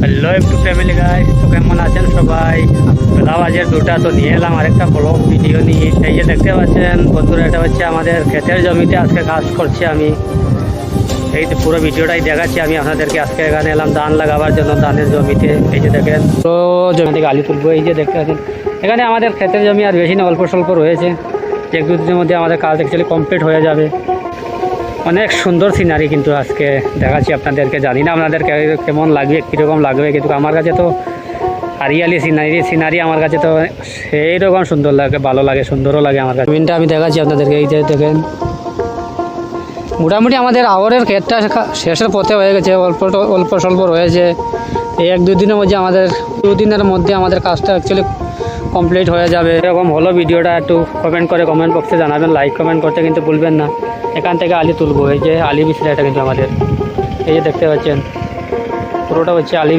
Hello একটু family guys তো কেমন আছেন সবাই? বেলা বাজের দুটা, তো নিয়ে এলাম আরেকটা ব্লগ ভিডিও নিয়ে। এই যে দেখতে পাচ্ছেন বন্ধুরা, এটা হচ্ছে আমাদের ক্ষেতের জমিতে আজকে কাজ করছি আমি। এই তো পুরো ভিডিওটাই দেখাচ্ছি আমি আপনাদেরকে। আজকে এখানে এলাম ধান লাগাবার জন্য, ধানের জমিতে। এই যে দেখেন, পুরো জমি থেকে আলু তুলবো, এই যে দেখতে পাচ্ছেন। এখানে আমাদের ক্ষেতের জমি আর বেশি না, অল্প স্বল্প রয়েছে। এক দুদিনের মধ্যে আমাদের কাজ অ্যাকচুয়ালি কমপ্লিট হয়ে যাবে। অনেক সুন্দর সিনারি কিন্তু আজকে দেখাচ্ছি আপনাদেরকে, জানি না আপনাদেরকে কেমন লাগবে, কীরকম লাগবে, কিন্তু আমার কাছে তো হারিয়ালি সিনারি সিনারি আমার কাছে তো সেই রকম সুন্দর লাগে, ভালো লাগে, সুন্দরও লাগে আমার কাছে। জমিনটা আমি দেখাচ্ছি আপনাদেরকে, এই যে দেখেন। মোটামুটি আমাদের আওয়ারের ক্ষেতটা শেষের পথে হয়ে গেছে, অল্প অল্প স্বল্প রয়েছে। এক দুদিনের মধ্যে আমাদের দুদিনের মধ্যে আমাদের কাজটা অ্যাকচুয়ালি কমপ্লিট হয়ে যাবে। এরকম হলো ভিডিওটা, একটু কমেন্ট করে কমেন্ট বক্সে জানাবেন লাইক কমেন্ট করতে কিন্তু ভুলবেন না। এখান থেকে আলি তুলবো, এই যে আলি বিশ্রাটা এটা কিন্তু আমাদের। এই যে দেখতে পাচ্ছেন, পুরোটা হচ্ছে আলি